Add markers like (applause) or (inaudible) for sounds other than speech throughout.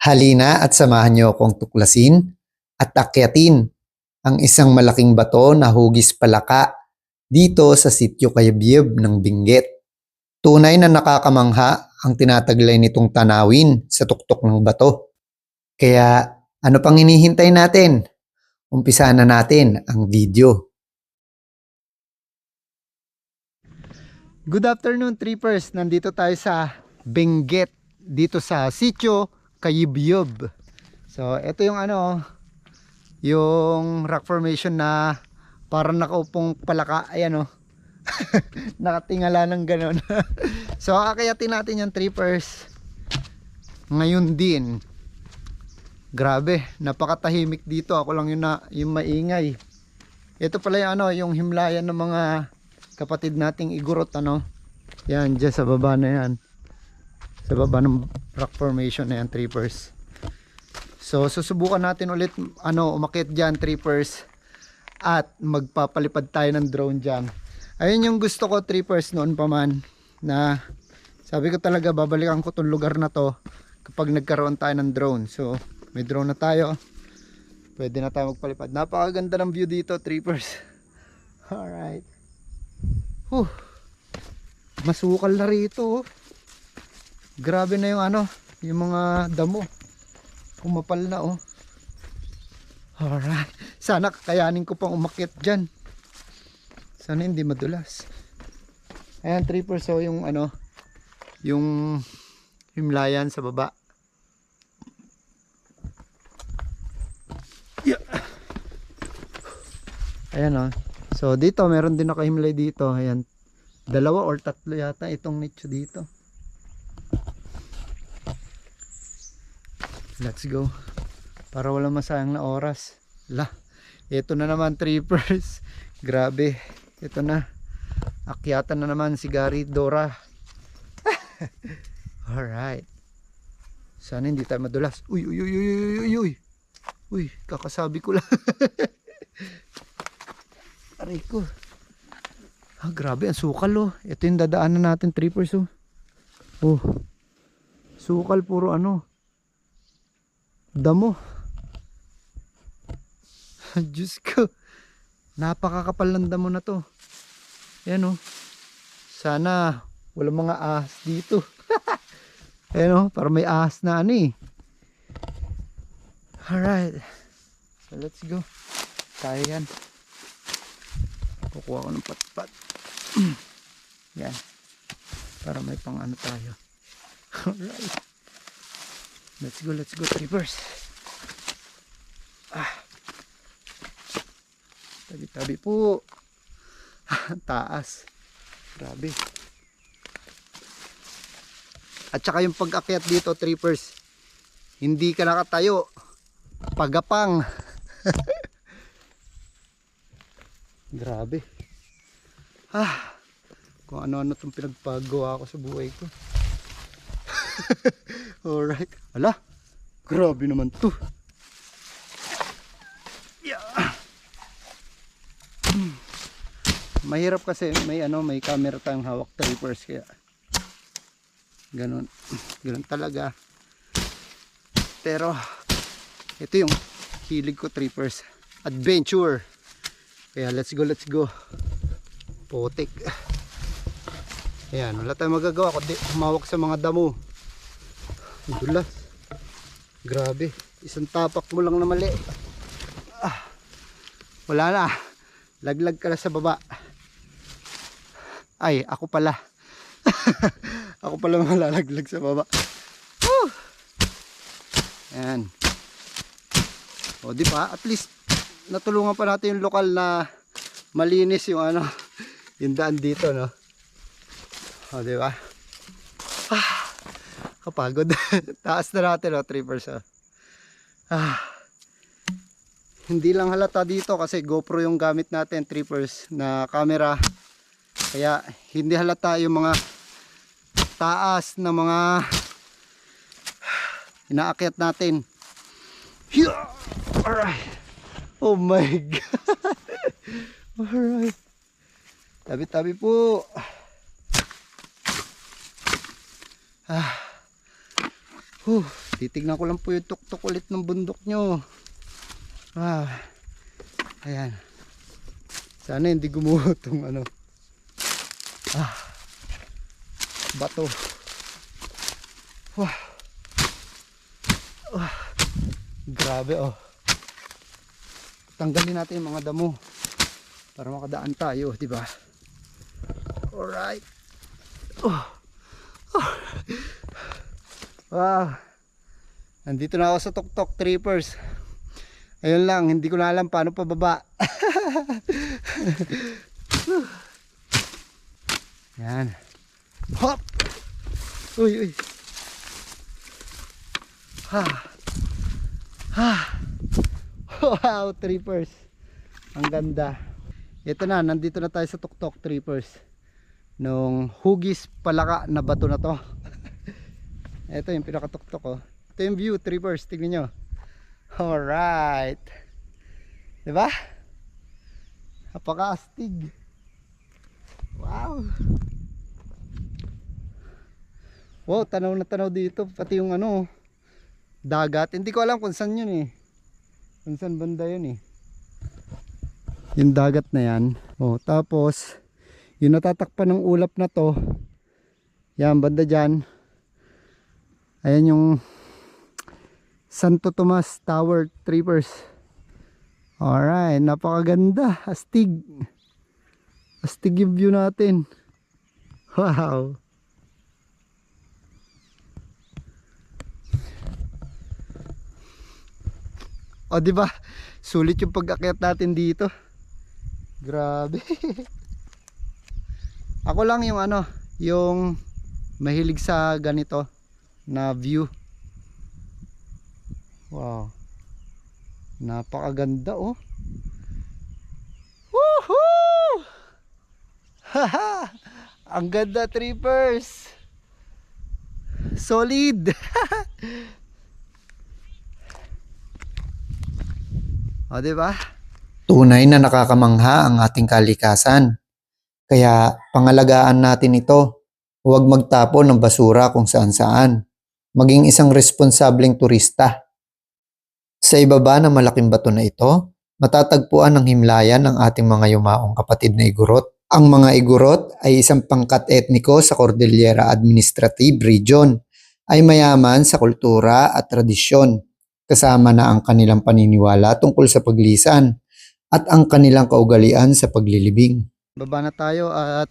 Halina at samahan niyo akong tuklasin at akyatin ang isang malaking bato na hugis palaka dito sa sityo Kayabyeb ng Benguet. Tunay na nakakamangha ang tinataglay nitong tanawin sa tuktok ng bato. Kaya ano pang hinihintay natin? Umpisa na natin ang video. Good afternoon, trippers. Nandito tayo sa Benguet, dito sa sityo Kayibyub. So, ito yung ano, yung rock formation na parang nakaupong palaka. Ayan o. (laughs) Nakatingala ng ganon. (laughs) so, akayatin natin yung trippers. Ngayon din. Grabe, napakatahimik dito. Ako lang yung, na, yung maingay. Ito pala yung ano, yung himlayan ng mga kapatid nating igurot ano. Yan, dyan sa baba na yan. Sa baba ng rock formation na yan, trippers. So, susubukan natin ulit ano, umakit dyan, trippers. At magpapalipad tayo ng drone dyan. Ayun yung gusto ko, trippers, noon pa man. Na sabi ko talaga, babalikan ko tong lugar na to kapag nagkaroon tayo ng drone. So, may drone na tayo. Pwede na tayo magpalipad. Napakaganda ng view dito, trippers. (laughs) Alright. Huh. Masukal na rito. oh. Grabe na yung ano, yung mga damo. Kumapal na oh. Alright. Sana kakayanin ko pang umakyat dyan. Sana hindi madulas. Ayan, trippers so yung ano, yung himlayan sa baba. Yeah. Ayan oh. So dito meron din nakahimlay dito. Ayan. Dalawa or tatlo yata itong nicho dito. Let's go. Para wala masayang na oras. La. Ito na naman trippers. (laughs) Grabe. Ito na. Akyatan na naman si Gary Dora. (laughs) Alright. Sana hindi tayo madulas. Uy, uy, uy, uy, uy, uy, uy. Uy, kakasabi ko lang. (laughs) Aray ko. Ah, grabe, ang sukal oh. Ito yung dadaanan natin, trippers oh. Oh. Sukal puro ano. Damo. (laughs) Diyos ko. Napakakapal ng damo na to. Yan oh. Sana wala mga ahas dito. (laughs) Ayan oh, para may ahas na ano eh. Alright. So let's go. Kaya yan. Kukuha ko ng patpat. (clears throat) yan. Para may pang ano tayo. (laughs) Alright. Let's go, let's go, trippers. Ah. Tabi-tabi po. (laughs) Taas. Grabe. At saka yung pag-akyat dito, trippers, hindi ka nakatayo. Pagapang. (laughs) Grabe. Ah, kung ano-ano itong pinagpagawa ko sa buhay ko. (laughs) Alright. Ala, grabe naman to. Yeah. Mahirap kasi may ano, may camera tayong hawak trippers kaya ganun. Ganun talaga. Pero ito yung hilig ko trippers. Adventure. Kaya let's go, let's go. Potik. Ayan, wala tayong magagawa kundi humawak sa mga damo. Ang dulas. Grabe. Isang tapak mo lang na mali. Ah, wala na. Laglag ka na sa baba. Ay, ako pala. (laughs) ako pala malalaglag sa baba. Woo! Ayan. O, di ba? At least, natulungan pa natin yung lokal na malinis yung ano, (laughs) yung daan dito, no? O, di ba? Kapagod. (laughs) Taas na natin? Trippers, oh. Ah. Hindi lang halata dito kasi GoPro yung gamit natin, trippers, na camera. Kaya, hindi halata yung mga taas na mga inaakyat natin. Alright. Oh my (laughs) God. Alright. Tabi-tabi po. Ah. Huh. Titignan ko lang po yung tuktok ulit ng bundok nyo. Ah. Ayan. Sana hindi gumuho (laughs) tong ano. Ah. Bato. Wah. Wah. Grabe oh. Tanggalin natin yung mga damo para makadaan tayo, di ba? Alright. Oh. Wow. Nandito na ako sa Tuktok Trippers. Ayun lang, hindi ko na alam paano pababa. (laughs) Yan. Hop! Uy, uy. Ha. Ha. Wow, trippers. Ang ganda. Ito na, nandito na tayo sa Tuktok Trippers. Nung hugis palaka na bato na to. Ito yung pinakatuktok oh. Ito yung view, trippers. Tignan nyo. Alright. Diba? Napaka-astig. Wow. Wow, tanaw na tanaw dito. Pati yung ano, dagat. Hindi ko alam kung saan yun eh. Kung saan banda yun eh. Yung dagat na yan. Oh, tapos, yung natatakpan ng ulap na to, yan, banda dyan. Ayan yung Santo Tomas Tower Trippers. Alright, napakaganda. Astig. Astig yung view natin. Wow. O di ba? Sulit yung pag-akyat natin dito. Grabe. (laughs) Ako lang yung ano, yung mahilig sa ganito na view. Wow. Napakaganda oh. Woohoo! (laughs) Haha! Ang ganda trippers. Solid. (laughs) o, di ba? Tunay na nakakamangha ang ating kalikasan. Kaya pangalagaan natin ito. Huwag magtapon ng basura kung saan-saan. Maging isang responsableng turista. Sa ibaba ng malaking bato na ito, matatagpuan ang himlayan ng ating mga yumaong kapatid na igurot. Ang mga igurot ay isang pangkat etniko sa Cordillera Administrative Region ay mayaman sa kultura at tradisyon kasama na ang kanilang paniniwala tungkol sa paglisan at ang kanilang kaugalian sa paglilibing. Baba na tayo at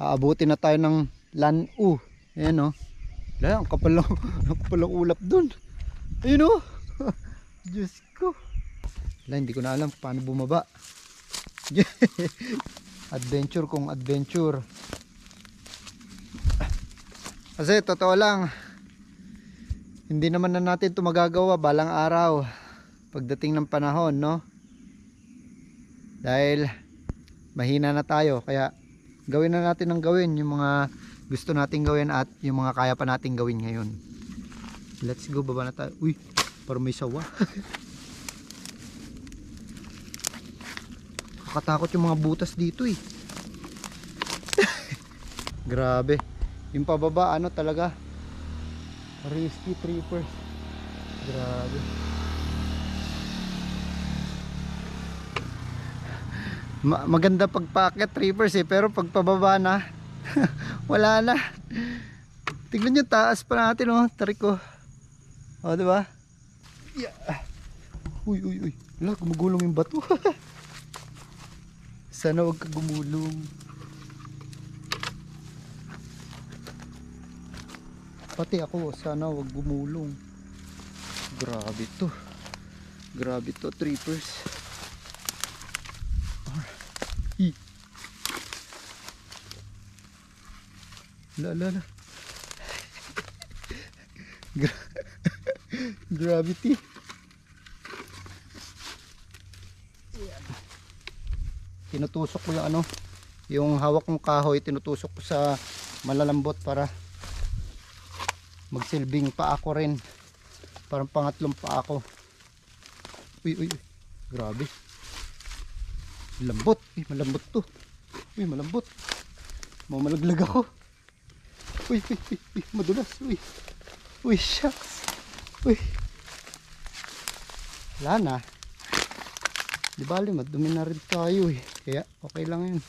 aabutin na tayo ng Lan-U. Ayan o. Wala, ang kapal ng, (laughs) ang kapal ng ulap dun. Ayun o. (laughs) Diyos ko. Wala, hindi ko na alam paano bumaba. (laughs) adventure kung adventure. Kasi totoo lang, hindi naman na natin ito magagawa balang araw pagdating ng panahon, no? Dahil mahina na tayo kaya gawin na natin ang gawin yung mga gusto nating gawin at yung mga kaya pa nating gawin ngayon. Let's go baba na tayo. Uy parang may sawa. (laughs) Kakatakot yung mga butas dito eh. (laughs) Grabe. Yung pababa ano talaga? Risky trippers. Grabe Ma- maganda pagpaakyat trippers eh pero pagpababa na (laughs) wala na. Tignan nyo taas pa natin oh tarik ko oh di ba? Yeah. uy uy uy. Wala gumugulong yung bato. (laughs) Sana wag ka gumulong. Pati ako sana wag gumulong. Grabe to. Grabe to trippers La la la. Gra- (laughs) Gravity. Ayan. Tinutusok ko yung ano, yung hawak kong kahoy, tinutusok ko sa malalambot para magsilbing pa ako rin. Parang pangatlong pa ako. Uy, uy, uy. Grabe. Lambot. Uy, malambot to. Uy, malambot. Mamalaglag ako. Uy, uy, uy, uy, madulas. Uy. Uy, shucks. Uy. Wala na. Di bali, madumi na rin tayo eh. Kaya okay lang yun.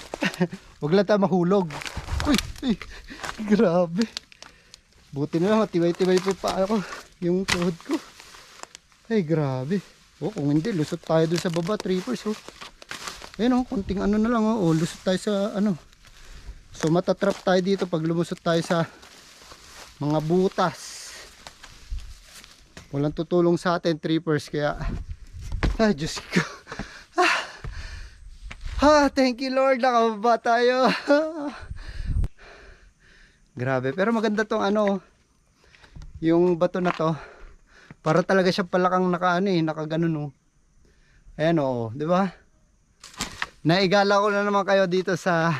(laughs) Huwag lang tayo mahulog. Uy, uy, grabe. Buti na lang, matibay-tibay po pa ako. Yung tuhod ko. Ay, grabe. Oh, kung hindi, lusot tayo dun sa baba, trippers, oh. Ayun, oh, konting ano na lang, oh. oh lusot tayo sa, ano. So, matatrap tayo dito pag lumusot tayo sa mga butas. Walang tutulong sa atin, trippers, kaya, ay, Diyos ko. Ah, ah thank you, Lord, nakababa tayo. (laughs) Grabe, pero maganda tong ano, yung bato na to. Para talaga siya palakang naka ano eh, nakaganon oh. Ayan oh, di ba? Naigala ko na naman kayo dito sa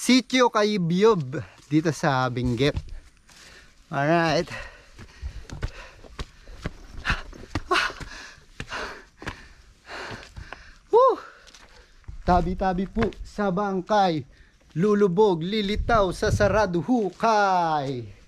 Sitio Kayibyob dito sa Benguet. Alright. Tabi-tabi po sa bangkay. Lulubog, lilitaw sa sarado hukay.